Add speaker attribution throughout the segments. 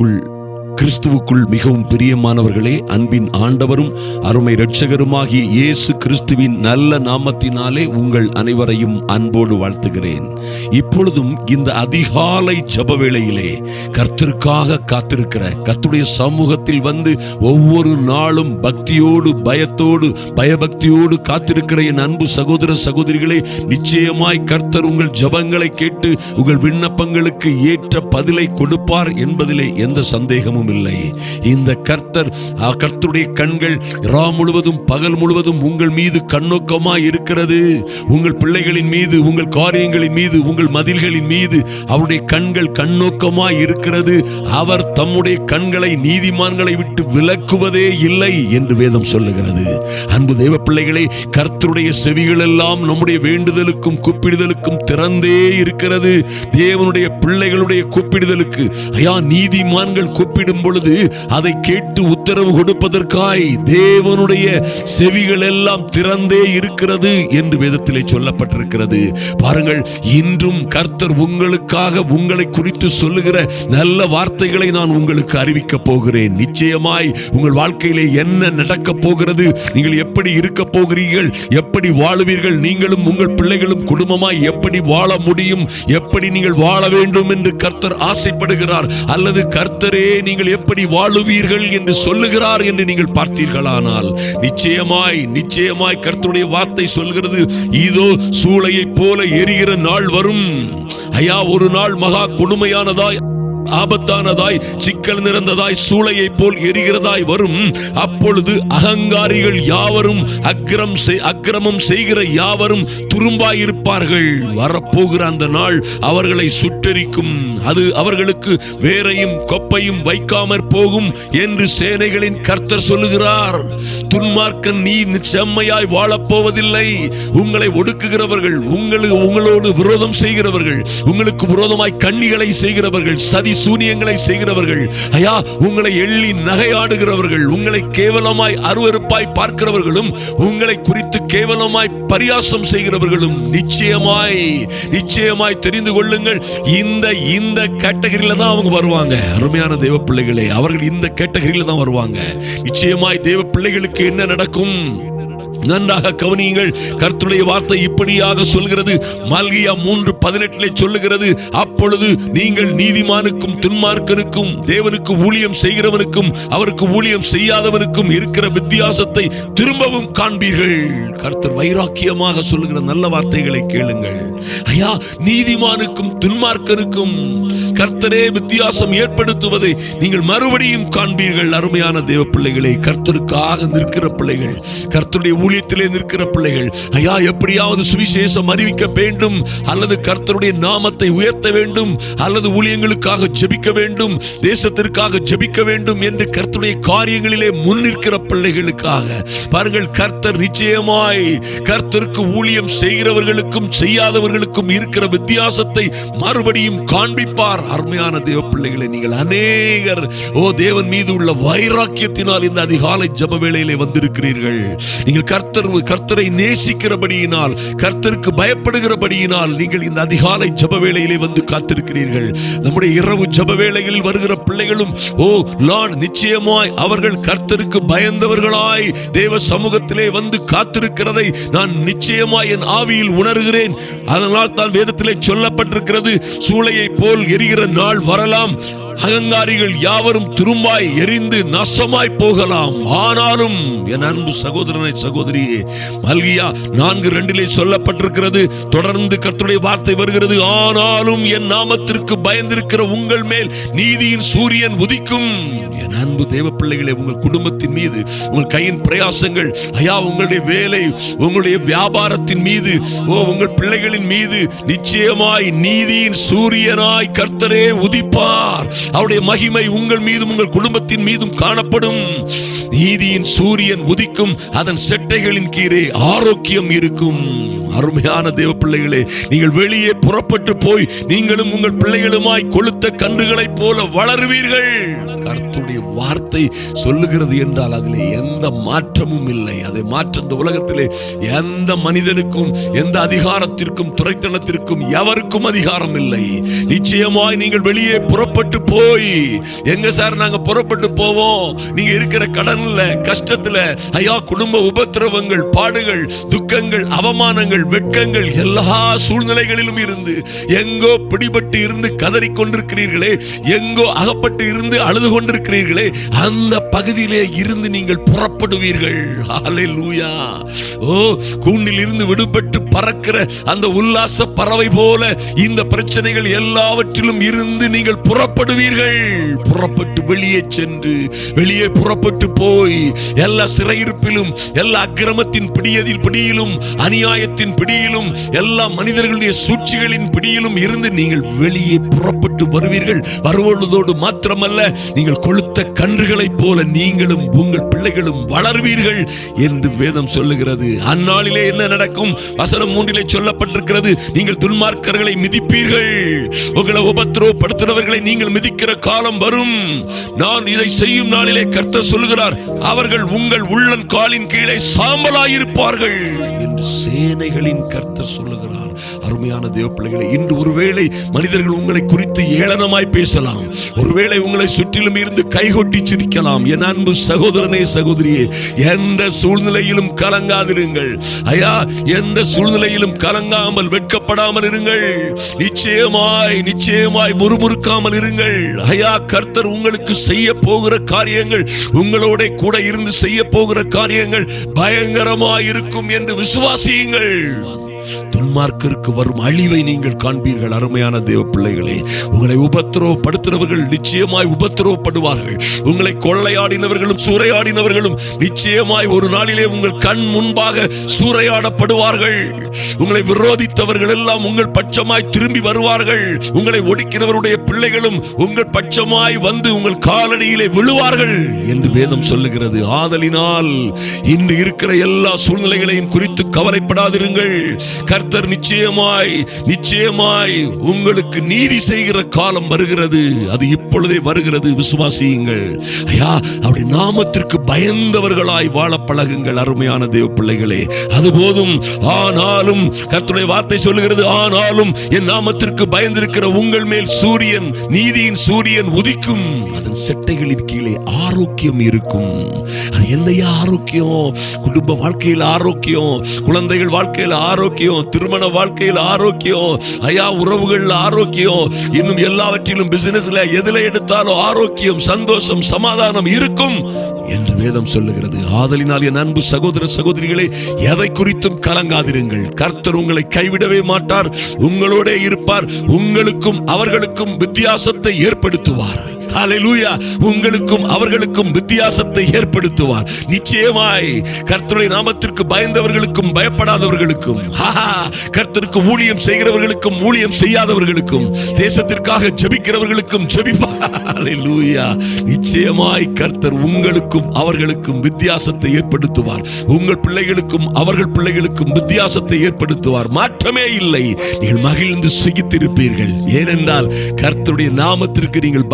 Speaker 1: கிறிஸ்துவுக்குள் கிறிஸ்துவுக்குள் மிகவும் பிரியமானவர்களே அன்பின் ஆண்டவரும் அருமை இரட்சகருமாகிய இயேசு கிறிஸ்துவின் நல்ல நாமத்தினாலே உங்கள் அனைவரையும் அன்போடு வாழ்த்துகிறேன். இப்பொழுதும் இந்த அதிகாலை ஜப வேளையிலே கர்த்தருக்காக காத்திருக்கிற கர்த்துடைய சமூகத்தில் வந்து ஒவ்வொரு நாளும் பக்தியோடு பயத்தோடு பயபக்தியோடு காத்திருக்கிற என் அன்பு சகோதர சகோதரிகளே நிச்சயமாய் கர்த்தர் உங்கள் ஜபங்களை கேட்டு உங்கள் விண்ணப்பங்களுக்கு ஏற்ற பதிலை கொடுப்பார் என்பதிலே எந்த சந்தேகமும் இல்லை இந்த கர்த்தர் கர்த்தருடைய கண்கள் ரா முழுவதும் பகல் முழுவதும் உங்கள் மீது கண்ணோக்கமா இருக்கிறது. உங்கள் பிள்ளைகளின் மீது உங்கள் காரியங்களின் மீது உங்கள் மதில்களின் மீது அவருடைய கண்கள் கண்ணோக்கமா இருக்கிறது. அவர் தம்முடைய கண்களை நீதிமான்களை விட்டு விலக்குவதே இல்லை என்று வேதம் சொல்லுகிறது. அன்பு தெய்வ பிள்ளைகளே கர்த்தருடைய செவிகள் எல்லாம் நம்முடைய வேண்டுதலுக்கும் கூப்பிடுதலுக்கும் திறந்தே இருக்கிறது. தேவனுடைய பிள்ளைகளுடைய கூப்பிடுதலுக்கு ஐயா நீதிமான்கள் கூப்பிடும் பொழுது அதை கேட்டு உத்தரவு கொடுப்பதற்காய் தேவனுடைய செவிகள் எல்லாம் திறந்தே இருக்கிறது என்று வேதத்திலே சொல்லப்பட்டிருக்கிறது. பாருங்கள் இன்றும் கர்த்தர் உங்களுக்காக உங்களை குறித்து சொல்லுகிற நல்ல வார்த்தைகளை நான் உங்களுக்கு அறிவிக்க போகிறேன். நிச்சயமாய் உங்கள் வாழ்க்கையிலே என்ன நடக்க போகிறது நீங்கள் எப்படி இருக்க போகிறீர்கள் எப்படி வாழுவீர்கள் நீங்களும் உங்கள் பிள்ளைகளும் குடும்பமாய் எப்படி வாழ முடியும் எப்படி நீங்கள் வாழ வேண்டும் என்று கர்த்தர் ஆசைப்படுகிறார் அல்லது கர்த்தரே நீங்கள் எப்படி வாழுவீர்கள் என்று சொல்லுகிறார் என்று நீங்கள் பார்த்தீர்களானால் நிச்சயமாய் நிச்சயமாய் கர்த்தருடைய வார்த்தை சொல்கிறது இதோ சூளையைப் போல எரிகிற நாள் வரும். ஐயா ஒரு நாள் மகா கொடுமையானதாய் ஆபத்தானதாய் சிக்கல் நிறந்ததாய் சூளையைப் போல் எரிகிறதாய் வரும். அப்பொழுது அகங்காரிகள் யாவரும் அக்கிரம் அக்கிரமம் செய்கிற யாவரும் துரும்பாயிருப்பார்கள். வரப்போகிற அந்த நாள் அவர்களை சுட்டெரிக்கும். அது அவர்களுக்கு வேரையும் கொப்பையும் வைக்காமற் போகும் என்று சேனைகளின் கர்த்தர் சொல்லுகிறார். துன்மார்க்கன் நீ செம்மையாய் வாழப்போவதில்லை. உங்களை ஒடுக்குகிறவர்கள் உங்களுக்கு உங்களோடு விரோதம் செய்கிறவர்கள் உங்களுக்கு விரோதமாய் கண்ணிகளை செய்கிறவர்கள் சதி சூனியங்களை செய்கிறவர்கள். ஐயா உங்களை எள்ளி நகையாடுகிறவர்கள் உங்களை கேவலமாய் அருவருப்பாய் பார்க்கிறவர்களும் உங்களை குறித்து கேவலமாய் பரியாசம் செய்கிறவர்களும் நிச்சயமாய் நிச்சயமாய் தெரிந்து கொள்ளுங்கள். இந்த இந்த கேட்டகரியில தான் அவங்க வருவாங்க. அருமையான தேவ பிள்ளைகளே அவர்கள் இந்த கேட்டகரியில தான் வருவாங்க. நிச்சயமாய் தேவ பிள்ளைகளுக்கு என்ன நடக்கும்? நன்றாக கவனியுங்கள். கர்த்துடைய வார்த்தை இப்படியாக சொல்கிறது. மல்கியா மூன்று பதினெட்டிலே சொல்லுகிறது. அப்பொழுது நீங்கள் நீதிமானுக்கும் துன்மார்க்கனுக்கும் தேவனுக்கு ஊழியம் செய்கிறவனுக்கும் அவருக்கு ஊழியம் செய்யாதவனுக்கும் இருக்கிற வித்தியாசத்தை திரும்பவும் காண்பீர்கள். கர்த்தர் வைராக்கியமாக சொல்லுகிற நல்ல வார்த்தைகளை கேளுங்கள். ஐயா நீதிமானுக்கும் துன்மார்க்கனுக்கும் கர்த்தரே வித்தியாசம் ஏற்படுத்துவதை நீங்கள் மறுபடியும் காண்பீர்கள். அருமையான தேவ பிள்ளைகளை கர்த்தருக்காக நிற்கிற பிள்ளைகள் கர்த்தருடைய ஊழியத்திலே நிற்கிற பிள்ளைகள் ஐயா எப்படியாவது சுவிசேஷம் அறிவிக்க வேண்டும் அல்லது கர்த்தருடைய நாமத்தை உயர்த்த வேண்டும் அல்லது ஊழியங்களுக்காக ஜெபிக்க வேண்டும் தேசத்திற்காக ஜெபிக்க வேண்டும் என்று கர்த்தருடைய காரியங்களிலே முன்னிற்கிற பிள்ளைகளுக்காக. பாருங்கள் கர்த்தர் நிச்சயமாய் கர்த்தருக்கு ஊழியம் செய்கிறவர்களுக்கும் செய்யாதவர்களுக்கும் இருக்கிற வித்தியாசத்தை மறுபடியும் காண்பிப்பார். அருமையான தேவ பிள்ளைகளை நீங்கள் அநேகர் ஓ தேவன் மீது உள்ள வைராக்கியத்தினால் இந்த அதிகாலை ஜப வேளையிலே வந்திருக்கிறீர்கள். நீங்கள் கர்த்தர் கர்த்தரை நேசிக்கிறபடியினால் கர்த்தருக்கு பயப்படுகிறபடியினால் நீங்கள் இந்த அதிகாலை ஜப வேளையிலே வந்து காத்திருக்கிறீர்கள். நம்முடைய இரவு ஜப வேளைகளில் வருகிற பிள்ளைகளும் ஓ லார்ட் நிச்சயமாய் அவர்கள் கர்த்தருக்கு பயந்தவர்களாய் தேவ சமூகத்திலே வந்து காத்திருக்கிறதை நான் நிச்சயமாய் என் ஆவியில் உணர்கிறேன். அதனால் தான் வேதத்திலே சொல்லப்பட்டிருக்கிறது சூளையை போல் எரிகிற நாள் வரலாம். அகங்காரிகள் யாவரும் துரும்பாய் எரிந்து நாசமாய் போகலாம். ஆனாலும் என் அன்பு சகோதரனை சகோதரியே மல்கியா நான்கு ரெண்டிலே சொல்லப்பட்டிருக்கிறது தொடர்ந்து கர்த்தருடைய வார்த்தை வருகிறது. ஆனாலும் என் நாமத்திற்கு பயந்திருக்கிற உங்கள் மேல் நீதியின் சூரியன் உதிக்கும். என் அன்பு தேவ பிள்ளைகளே உங்கள் குடும்பத்தின் மீது உங்கள் கையின் பிரயாசங்கள் ஐயா உங்களுடைய வேலை உங்களுடைய வியாபாரத்தின் மீது ஓ உங்கள் பிள்ளைகளின் மீது நிச்சயமாய் நீதியின் சூரியனாய் கர்த்தரே உதிப்பார். அவருடைய மகிமை உங்கள் மீதும் உங்கள் குடும்பத்தின் மீதும் காணப்படும். நீதியின் சூரியன் உதிக்கும் அதன் செட்டைகளின் கீழே ஆரோக்கியம் இருக்கும். அருமையான தேவ பிள்ளைகளே நீங்கள் வெளியே புறப்பட்டு போய் நீங்களும் உங்கள் பிள்ளைகளுமாய் கொளுத்த கன்றுகளைப் போல வளருவீர்கள். கர்த்தருடைய வார்த்தை சொல்லுகிறது என்றால் அதிலே எந்த மாற்றமும் இல்லை. அதை மாற்ற இந்த உலகத்திலே எந்த மனிதனுக்கும் எந்த அதிகாரத்திற்கும் துறைத்தனத்திற்கும் எவருக்கும் அதிகாரம் இல்லை. நிச்சயமாய் நீங்கள் வெளியே புறப்பட்டு போய் எங்க சார் நாங்க புறப்பட்டு போவோம்? நீங்க இருக்கிற கடன்ல கஷ்டத்துல ஐயா குடும்ப உபத்திரவங்கள் பாடுகள் துக்கங்கள் அவமானங்கள் வெட்கங்கள் எல்லா சூழ்நிலைகளிலும் இருந்து எங்கோ பிடிபட்டு இருந்து கதறிக்கொண்டிருக்கிறீர்களே எங்கோ அகப்பட்டு இருந்து அழுது கொண்டிருக்கிறீர்கள் அந்த பகுதியிலே இருந்து நீங்கள் புறப்படுவீர்கள் ஹalleluya. ஓ கூண்டில் இருந்து விடுபட்டு பறக்கிற அந்த உல்லாச பறவை போல இந்த பிரச்சனைகள் எல்லாவற்றிலும் இருந்து நீங்கள் புறப்படுவீர்கள். புறப்பட்டு வெளியே சென்று வெளியே புறப்பட்டு போய் எல்லா சிறையிருப்பிலும் எல்லா அக்கிரமத்தின் பிடியதில் பிடியிலும் அநியாயத்தின் பிடியிலும் எல்லா மனிதர்களுடைய சூழ்ச்சிகளின் பிடியிலும் இருந்து நீங்கள் வெளியே புறப்பட்டு வருவீர்கள். வருவதோடு மாத்திரமல்ல நீங்கள் கொளுத்த கன்றுகளைப் போல நீங்களும் உங்கள் பிள்ளைகளும் வளர்வீர்கள் என்று வேதம் சொல்லுகிறது. அந்நாளிலே என்ன நடக்கும்? வசனம் மூன்றிலே சொல்லப்பட்டிருக்கிறது. நீங்கள் துன்மார்க்கர்களை மிதிப்பீர்கள். உங்களை உபத்திரவப்படுத்தினவர்களை நீங்கள் மிதிக்கிற காலம் வரும். நான் இதை செய்யும் நாளிலே கர்த்தர் சொல்லுகிறார் அவர்கள் உங்கள் உள்ளன் காலின் கீழே சாம்பலாயிருப்பார்கள். என்று சேனைகளின் கர்த்தர் சொல்லுகிறார். அருமையான தேவ பிள்ளைகளை இன்று ஒருவேளை மனிதர்கள் உங்களை குறித்து ஏளனமாய் பேசலாம். ஒருவேளை உங்களை சுற்றிலும் இருந்து கைகொட்டி சிரிக்கலாம். என் அன்பு சகோதரனே சகோதரியே எந்த சூழ்நிலையிலும் கலங்காதிருங்கள். ஐயா எந்த சூழ்நிலையிலும் கலங்காமல் வெட்கப்படாமல் இருங்கள். நிச்சயமாய் நிச்சயமாய் முறுமுறுக்காமல் இருங்கள். ஐயா கர்த்தர் உங்களுக்கு செய்ய போகிற காரியங்கள் உங்களோட கூட இருந்து செய்ய போகிற காரியங்கள் பயங்கரமாய் இருக்கும் என்று விசுவா விசுவாசியுங்கள் துன்மார்க்கருக்கு வரும் அழிவை நீங்கள் காண்பீர்கள். அருமையான தேவ பிள்ளைகளே உங்களை உபத்திரவப்படுத்தினவர்கள் நிச்சயமாய் உபத்திரவப்படுவார்கள். உங்களை கொள்ளையாடினவர்களும் சூறையாடினவர்களும் நிச்சயமாய் ஒரு நாளிலே உங்கள் கண் முன்பாக சூறையாடப்படுவார்கள். உங்களை விரோதித்தவர்கள் எல்லாம் உங்கள் பட்சமாய் திரும்பி வருவார்கள். உங்களை ஒடுக்கினவருடைய பிள்ளைகளும் உங்கள் பட்சமாய் வந்து உங்கள் காலடியிலே விழுவார்கள் என்று வேதம் சொல்லுகிறது. ஆதலினால் இன்று இருக்கிற எல்லா சூழ்நிலைகளையும் குறித்து கவலைப்படாதிருங்கள். கர்த்தர் நிச்சயமாய் நிச்சயமாய் உங்களுக்கு நீதி செய்கிற காலம் வருகிறது. அது இப்பொழுதே வருகிறது. விசுவாசியுங்கள். ஐயா அப்படி நாமத்திற்கு பயந்தவர்களாய் வாழ பழகுங்கள் அருமையான தேவ பிள்ளைகளே. அது போதும். ஆனாலும் கத்துடைய வார்த்தை சொல்லுகிறது ஆனாலும் என் நாமத்திற்கு பயந்திருக்கிற உங்கள் மேல் சூரியன் நீதியின் சூரியன் உதிக்கும். அதன் செட்டைகளின் கீழே ஆரோக்கியம் இருக்கும். அது என்னையா ஆரோக்கியம்? குடும்ப வாழ்க்கையில் ஆரோக்கியம் குழந்தைகள் வாழ்க்கையில் ஆரோக்கியம் திருமண வாழ்க்கையில் ஆரோக்கியம் ஐயா உறவுகள் ஆரோக்கியம். இன்னும் எல்லாவற்றிலும் பிசினஸ்ல எதுல எடுத்தாலும் ஆரோக்கியம் சந்தோஷம் சமாதானம் இருக்கும். என்று வேதம் சொல்லுகிறது. ஆதலினால் என் அன்பு சகோதர சகோதரிகளே எதை குறித்தும் கலங்காதிருங்கள். கர்த்தர் உங்களை கைவிடவே மாட்டார் உங்களோட இருப்பார் உங்களுக்கும் அவர்களுக்கும் வித்தியாசத்தை ஏற்படுத்துவார். ஹalleluya உங்களுக்கும் அவர்களுக்கும் வித்தியாசத்தை ஏற்படுத்துவார். நிச்சயமாய் கர்த்தருடைய நாமத்திற்கு பயந்தவர்களுக்கும் பயப்படாதவர்களுக்கும் கர்த்தருக்கு ஊழியம் செய்கிறவர்களுக்கும் ஊழியம் செய்யாதவர்களுக்கும் தேசத்திற்காக ஜெபிக்கிறவர்களுக்கும் ஜெபிப்பார் நிச்சயமாய் கர்த்தர் உங்களுக்கும் அவர்களுக்கும் வித்தியாசத்தை ஏற்படுத்துவார். உங்கள் பிள்ளைகளுக்கும் அவர்கள் பிள்ளைகளுக்கும் வித்தியாசத்தை ஏற்படுத்துவார். மாற்றமே இல்லை. நீங்கள் மகிழ்ந்து சுகித்திருப்பீர்கள். ஏனென்றால் கர்த்தருடைய நாமத்திற்கு நீங்கள்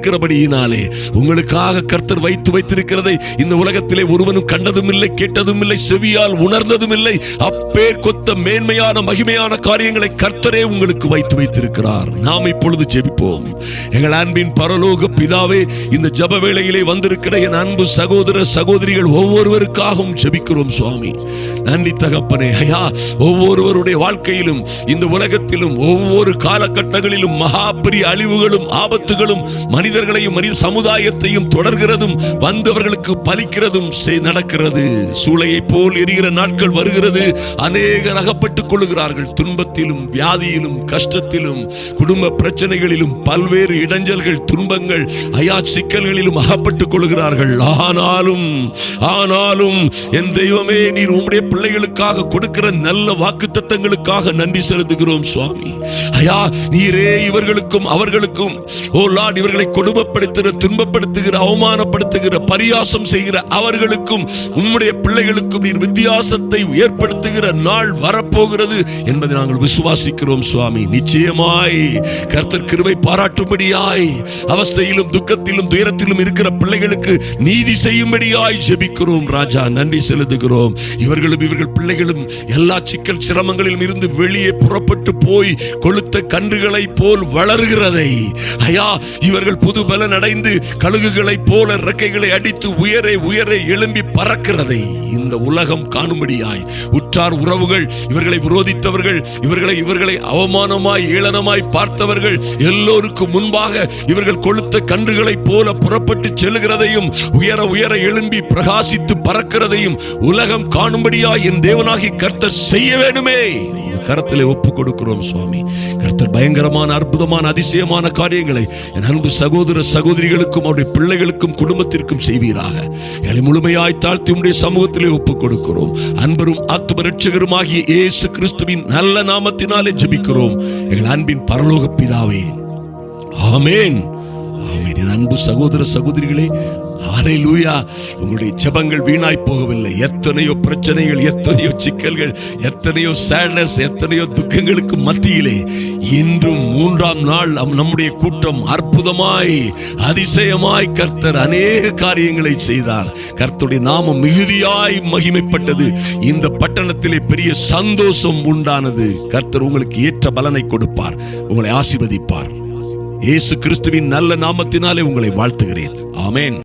Speaker 1: இருக்கிறபடியினாலே உங்களுக்காக கர்த்தர் வைத்து வைத்திருக்கிறதை இந்த உலகத்திலே ஒருவனும் கண்டதும் இல்லை கேட்டதும் இல்லை செவியால் உணர்ந்ததும் இல்லை அப்பேர் கொத்த மேன்மையான மகிமையான காரியங்களை கர்த்தரே உங்களுக்கு வைத்து வைத்திருக்கிறார். நாம் இப்பொழுது ஜெபிப்போம். எங்கள் அன்பின் பரலோக பிதாவே இந்த ஜப வேளையிலே வந்திருக்கிற என் அன்பு சகோதர சகோதரிகள் ஒவ்வொருவருக்காகவும் ஜெபிக்கிறோம் சுவாமி. நன்றி தகப்பனே. ஐயா ஒவ்வொருவருடைய வாழ்க்கையிலும் இந்த உலகத்திலும் ஒவ்வொரு காலகட்டங்களிலும் மகா அழிவுகளும் ஆபத்துகளும் மனித மனிதர்களையும் மனித சமுதாயத்தையும் தொடர்கிறதும் வந்தவர்களுக்கு பலிக்கிறதும் நடக்கிறது. சூளையை போல் எரிகிற நாட்கள் வருகிறது. அநேகர் அகப்பட்டுக் கொள்ளுகிறார்கள். துன்பத்திலும் வியாதியிலும் கஷ்டத்திலும் குடும்ப பிரச்சனைகளிலும் பல்வேறு இடைஞ்சல்கள் துன்பங்கள் அயா சிக்கல்களிலும் அகப்பட்டுக் கொள்கிறார்கள் ஆனாலும் ஆனாலும் என் தெய்வமே நீர் உம்முடைய பிள்ளைகளுக்காக கொடுக்கிற நல்ல வாக்கு தத்தங்களுக்காக நன்றி செலுத்துகிறோம் சுவாமி. ஐயா நீரே இவர்களுக்கும் அவர்களுக்கும் ஓ லார்ட் இவர்களை கொடுமைப்படுத்துகிற துன்பப்படுத்துகிற அவமானப்படுத்துகிற பரியாசம் செய்கிற அவர்களுக்கும் உம்முடைய பிள்ளைகளுக்கும் நீர் வித்தியாசத்தை ஏற்படுத்துகிற நாள் வரப்போகிறது என்பதை நாங்கள் விசுவாசிக்கிறோம் சுவாமி. நிச்சயமாய் கர்த்தர் கிருவை பாராட்டும்படியாய் அவஸ்தையிலும் துக்கத்திலும் துயரத்திலும் இருக்கிற பிள்ளைகளுக்கு நீதி செய்யும்படியாய் ஜெபிக்கிறோம் ராஜா. நன்றி செலுத்துகிறோம். இவர்களும் இவர்கள் பிள்ளைகளும் எல்லா சிக்கல் சிரமங்களிலும் இருந்து வெளியே புறப்பட்டு போய் கொளுத்த கன்றுகளை போல் வளர்கிறதை. ஐயா இவர்கள் புது பலன் அடைந்து கழுகுகளைப் போல இறக்கைகளை அடித்து உயரே உயரே எழும்பி பறக்கிறதை இந்த உலகம் காணும்படியாய். உற்றார் உறவுகள் இவர்களை விரோதித்தவர்கள் இவர்களை இவர்களை அவமானமாய் ஏளனமாய் பார்த்தவர்கள் எல்லோருக்கும் முன்பாக இவர்கள் கொளுத்த கன்றுகளைப் போல புறப்பட்டு செல்லுகிறதையும் உயர உயர எழும்பி பிரகாசித்து பறக்கிறதையும் உலகம் காணும்படியாய் என் தேவனாகி கர்த்த செய்ய வேண்டுமே. கரத்திலே ஒப்பு கொடுக்கிறோம் சுவாமி. கர்த்தர் பயங்கரமான அற்புதமான அதிசயமான காரியங்களை என் அன்பு சகோதர சகோதரிகளுக்கும் அவருடைய பிள்ளைகளுக்கும் குடும்பத்திற்கும் செய்வீராக. எங்களை முழுமையாய் தாழ்த்தி உடைய சமூகத்திலே ஒப்பு கொடுக்கிறோம் அன்பரும் ஆத்ம ரட்சகரும் ஆகிய இயேசு கிறிஸ்துவின் நல்ல நாமத்தினாலே ஜபிக்கிறோம். எங்கள் அன்பின் பரலோக பிதாவே. ஆமேன். ஆமேன். என் அன்பு சகோதர சகோதரிகளே ஹalleluya உங்களுடைய ஜெபங்கள் வீணாய் போகவில்லை. எத்தனையோ பிரச்சனைகள் எத்தனையோ சிக்கல்கள் எத்தனையோ சேட்னஸ் எத்தனையோ துக்கங்களுக்கு மத்தியிலே இன்றும் மூன்றாம் நாள் நம்முடைய கூட்டம் அற்புதமாய் அதிசயமாய் கர்த்தர் அநேக காரியங்களை செய்தார். கர்த்தருடைய நாமம் மிகுதியாய் மகிமைப்பட்டது. இந்த பட்டணத்திலே பெரிய சந்தோஷம் உண்டானது. கர்த்தர் உங்களுக்கு ஏற்ற பலனை கொடுப்பார். உங்களை ஆசிர்வதிப்பார். இயேசு கிறிஸ்துவின் நல்ல நாமத்தினாலே உங்களை வாழ்த்துகிறேன். ஆமேன்.